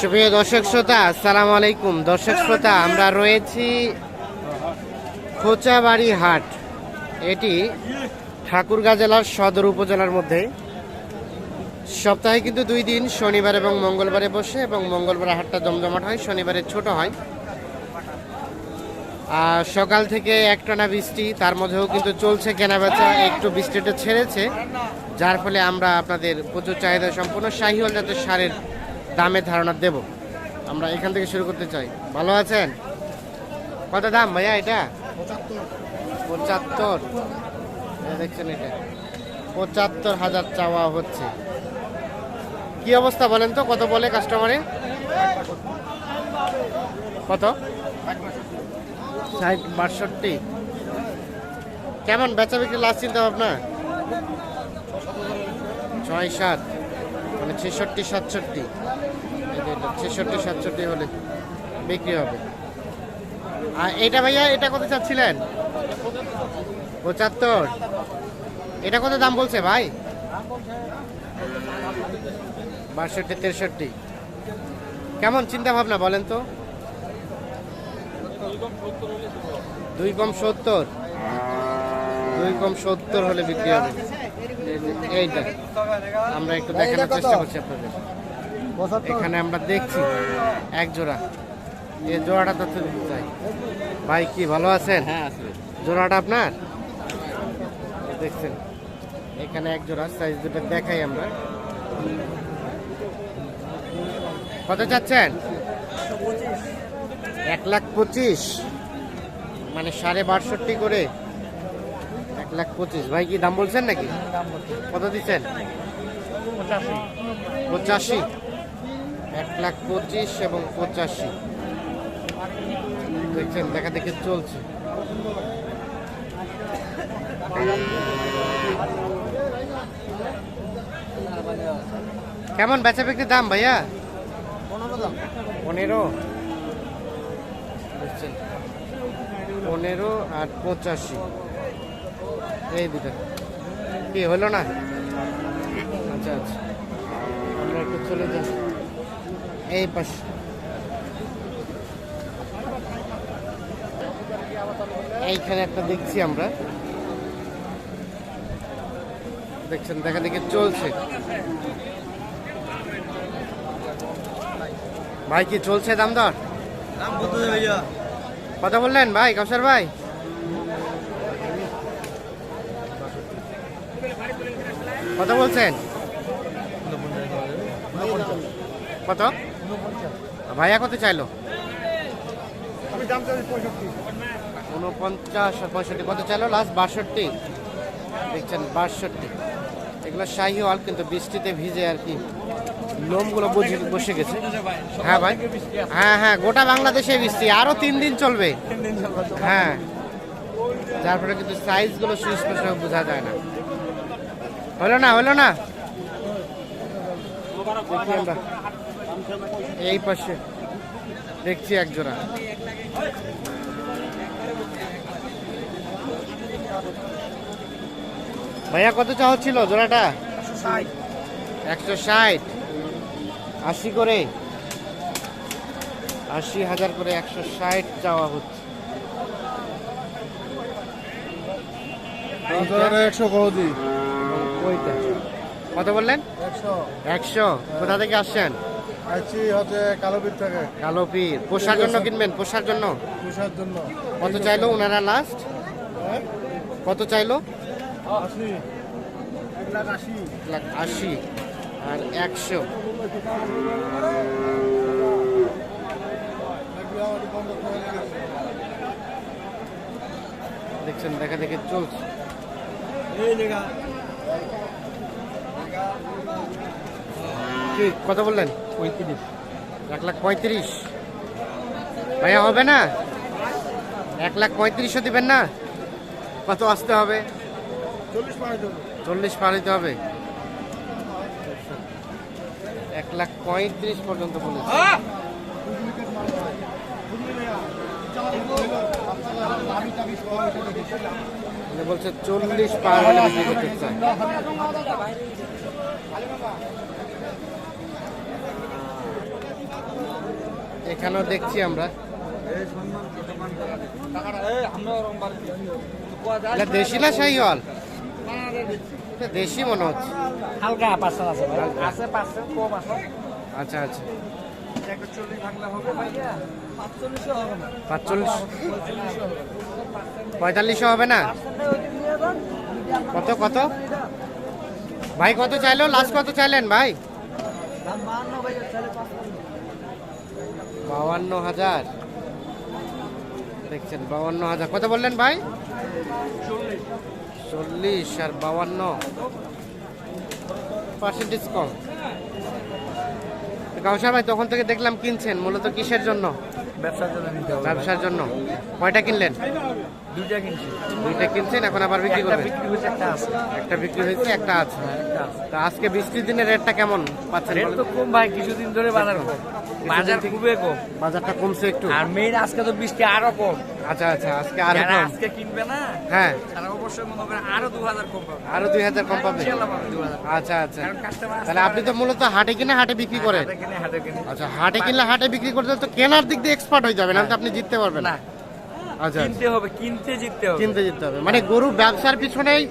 সুপ্রিয় দর্শক শ্রোতা, আসসালামু আলাইকুম। দর্শক শ্রোতা, আমরা রয়েছি খোঁচাবাড়ি হাট এটি ঠাকুরগাঁ জেলার সদর উপজেলার মধ্যে। সপ্তাহে কিন্তু দুই দিন, শনিবার এবং মঙ্গলবারে বসে এবং মঙ্গলবার হাটটা জমজমাট হয়, শনিবারে ছোট হয়। আর সকাল থেকে একটানা বৃষ্টি, তার মধ্যেও কিন্তু চলছে কেনাবেচা, একটু বৃষ্টিটা ছেড়েছে। যার ফলে আমরা আপনাদের প্রচুর চাহিদা সম্পূর্ণ শাহিওয়াল জাতের সারের দামের ধারণা দেব। আমরা এখান থেকে শুরু করতে চাই। ভালো আছেন? কত দাম ভাইয়া এটা? পঁচাত্তর। দেখছেন এটা। পঁচাত্তর হাজার চাওয়া হচ্ছে। কি অবস্থা বলেন তো? কত বলে কাস্টমারে কত? ষাট, বাষট্টি। কেমন বেচা বিক্রি লাস্ট চিন্তা ভাবনা? ছয়, সাত। ছেষট্টি, সাতষট্টি। ছেষট্টি, সাতষট্টি হলে বিক্রি হবে। আর এটা ভাইয়া, এটা কত চাচ্ছিলেন? পঁচাত্তর। এটা কত দাম বলছে ভাই? বাষট্টি, তেষট্টি। কেমন চিন্তা ভাবনা বলেন তো? দুই কম সত্তর। দুই কম সত্তর হলে বিক্রি হবে। এইটা। আমরা একটু দেখানোর চেষ্টা করছি আপনাদের। এখানে আমরা দেখছি এক জোড়া। এই জোড়াটা তো চাই ভাই কি ভালো আছেন? হ্যাঁ জোড়াটা আপনার? দেখছেন এখানে এক জোড়া সাইজ দুটো দেখাই আমরা। কত চাচ্ছেন? এক লাখ পঁচিশ। মানে সাড়ে বাষট্টি করে। এক লাখ পঁচিশ। ভাই কি দাম বলছেন নাকি? কত দিচ্ছেন? পঁচাশি। এক লাখ পঁচিশ এবং পঁচাশি। দেখছেন, দেখা দেখে চলছে। কেমন বেচা বিক্রির দাম ভাইয়া? পনেরো। পনেরো আর পঁচাশি। এই দুটো কি হলো না? আচ্ছা আচ্ছা। আমরা একটু চলে যাই। এই পাশে। এইখানে একটা দেখছি আমরা। দেখছেন দেখা দেখে চলছে। ভাই কি চলছে দাম দর কত ভাইয়া? কত বললেন ভাই কৌশর ভাই? কত বলছেন? কত? ভাইয়া কত চাইলো? উনপঞ্চাশ পঁয়ষট্টি। কত চাইলো? লাস্ট বাষট্টি। দেখছেন বাষট্টি। এগুলো শাহি হল কিন্তু বৃষ্টিতে ভিজে আর কি। লোমগুলো বুঝে বসে গেছে। হ্যাঁ ভাই। হ্যাঁ হ্যাঁ গোটা বাংলাদেশে বৃষ্টি। আরও তিন দিন চলবে। হ্যাঁ। যার ফলে কিন্তু সাইজগুলো সুস্পষ্ট বোঝা যায় না। হলো না হলো না। দেখি আমরা এই পাশে দেখছি এক জোড়া। ভাইয়া, কত চাওয়া ছিল জোড়াটা? একশো ষাট। আশি করে। আশি হাজার করে একশো ষাট চাওয়া হচ্ছে। একশো কদি কত বললেন? একশো। কোথা থেকে আসছেন? আছি হচ্ছে কালোবির থেকে। কালো পীর পোষার জন্য কিনবেন? পোষার জন্য? পুষার জন্য। কত চাইলো ওনারা লাস্ট হ্যাঁ? কত চাইলো? আশি। লাখ আশি। আর একশো। দেখছেন দেখা দেখে চলছে। কি কত বললেন? পঁয়ত্রিশ। এক লাখ পঁয়ত্রিশ। ভাইয়া হবে না? এক লাখ পঁয়ত্রিশও দিবেন না? কত আসতে হবে? চল্লিশ পার হইতে হবে। এক লাখ পঁয়ত্রিশ পর্যন্ত বলেছে। বলছে চল্লিশ পার হলে বিক্রি করতে চায়। এখানেও দেখছি আমরা। দেশি না শাহিওয়াল? দেশি মনে হচ্ছে। হালকা পার্সেল আছে আছে পার্সেল কম আছে। আচ্ছা আচ্ছা। পাঁচচল্লিশ? পঁয়তাল্লিশশো হবে। না? কত কত? ভাই কত চাইলো? লাস্ট কত চাইলেন ভাই? বাউান্ন হাজার। দেখছেন বাউান্ন হাজার। কত বললেন ভাই? চল্লিশ আর বাউান্ন। পার্সেন্টেজ কম। কাউসার ভাই তখন থেকে দেখলাম কিনছেন মূলত কিসের জন্য? ব্যবসার জন্য ব্যবসার জন্য। কয়টা কিনলেন? দুইটা কিনছি। দুইটা কিনছেন এখন আবার বিক্রি করবেন? বিক্রি হয়েছে একটা আছে। একটা বিক্রি হয়েছে একটা আছে। তো আজকে বৃষ্টির দিনে রেটটা কেমন পাচ্ছেন রেট তো কম ভাই কিছুদিন ধরে বাজার কম। বাজার খুবই কম। বাজারটা কমছে একটু। আর মেইন আজকে তো বৃষ্টি আরও কম। আচ্ছা আচ্ছা আজকে আরও কম। আজকে কিনবে না হ্যাঁ। অবশ্যই মনে করেন আরও দু হাজার কম পাবে। আরও দুই হাজার কম পাবে? 2000 আচ্ছা আচ্ছা। তাহলে আপনি তো মূলত হাটে কিনে হাটে বিক্রি করেন। হাটে কিনে হাটে কিনে। আচ্ছা হাটে কিনলে হাটে বিক্রি করতে তো কেনার দিক দিয়ে এক্সপার্ট হয়ে যাবেন তো আপনি জিততে পারবেন না। কিনতে হবে কিনতে জিততে হবে। কিনতে জিততে হবে। মানে গরু ব্যবসার পিছনেই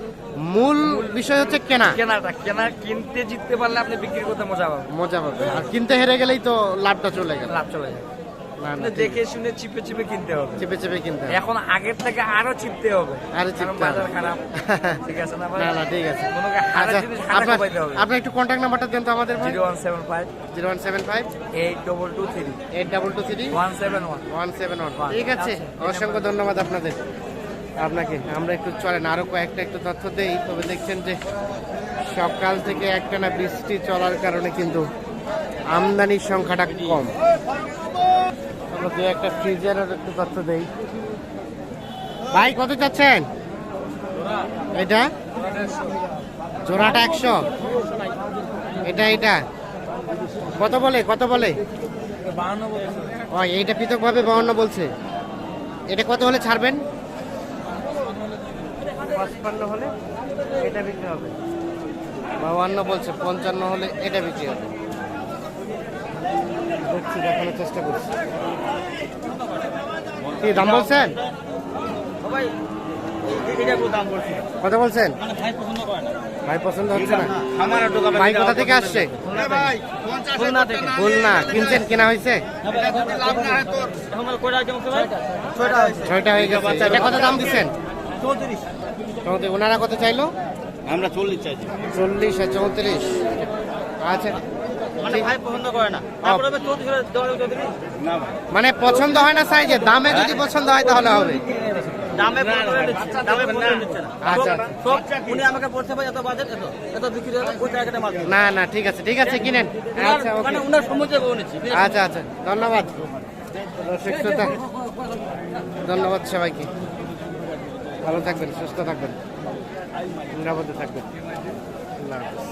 মূল বিষয় হচ্ছে কেনা। কেনাটা কেনা কিনতে জিততে পারলে আপনি বিক্রি করতে মজা পাবেন। মজা পাবে আর কিনতে হেরে গেলেই তো লাভটা চলে গেল। লাভ চলে যায় দেখে শুনে চিপে চিপে কিনতে হবে। চেপে চেপে কিনতে হবে। এখন আগের থেকে আরও চিপতে হবে। আরও চিপতে বাজার। খারাপ। ঠিক আছে না ভাই? না না ঠিক আছে। কোনো হারের আচ্ছা জিনিস হারে আপনার হবে। আপনার একটু কন্ট্যাক্ট নাম্বারটা দেন তো আমাদের ভাই। Zero one seven five. Zero one seven five. Eight double two three. Eight double two three. One seven one. One seven one. One. ঠিক আছে অসংখ্য ধন্যবাদ আপনাদের। আপনাকে আমরা একটু চলেন আরও কয়েকটা একটু তথ্য দেই। তবে দেখছেন যে সকাল থেকে একটানা বৃষ্টি চলার কারণে কিন্তু আমদানির সংখ্যাটা কম। আমরা দু একটা ফ্রিজের একটু তথ্য দেই। ভাই কত চাচ্ছেন? এটা? জোড়াটা একশো। এটা এটা? কত বলে? কত বলে? বাহান্ন ও এইটা পৃথকভাবে বাউন্ন বলছে। এটা কত হলে ছাড়বেন? হলে এটা বিক্রি হবে। বাউান্ন বলছে পঞ্চান্ন হলে এটা বিক্রি হবে। দেখছি দেখানোর চেষ্টা করছি। কি দাম বলছেন? কত বলছেন? ভাই পছন্দ হচ্ছে না। আমার ভাই কোথা থেকে আসছে? খুলনা কিনছেন কেনা হয়েছে? ছয়টা হয়ে গেছে। এটা কত দাম দিচ্ছেন? ওনারা কত চাইলো? আমরা চল্লিশ চাইছি। চল্লিশ আর চৌত্রিশ। আচ্ছা। মানে পছন্দ মানে পছন্দ হয় না সাইজে দামে যদি পছন্দ হয় তাহলে হবে। দামে আচ্ছা, সব উনি আমাকে বলছে ভাই এত বাজেট এত এত বিক্রি ওই জায়গাটা মাল না না ঠিক আছে ঠিক আছে কিনেন। আচ্ছা ওকে। মানে উনার সমুদ্রে বউ আচ্ছা আচ্ছা ধন্যবাদ। ধন্যবাদ সবাইকে। ভালো থাকবেন সুস্থ থাকবেন নিরাপদে থাকবেন। আল্লাহ হাফেজ।